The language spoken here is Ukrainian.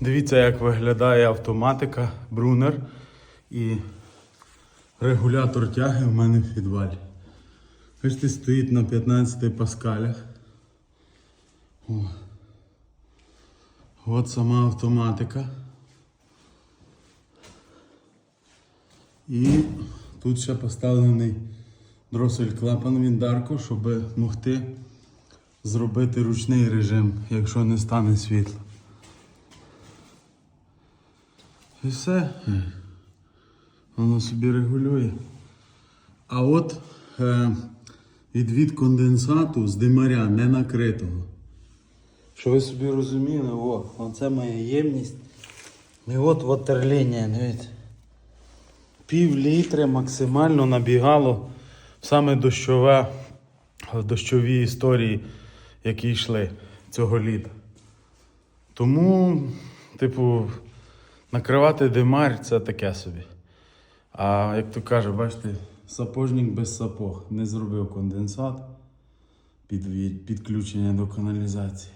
Дивіться, як виглядає автоматика, брунер і регулятор тяги в мене в підвалі. Бачите, стоїть на 15 паскалях. О. От сама автоматика. І тут ще поставлений дросель клапан від Дарко, щоб могти зробити ручний режим, якщо не стане світло. І все. Воно собі регулює. А от е, відвід конденсату з димаря не накритого. Що ви собі розуміли, о, оце моя ємність. І от ватерлінія, дивіться. Пів літри максимально набігало саме дощове, дощові історії, які йшли цього літа. Тому, типу, накривати димар це таке собі. А як то каже, бачите, сапожник без сапог не зробив конденсат під підключення до каналізації.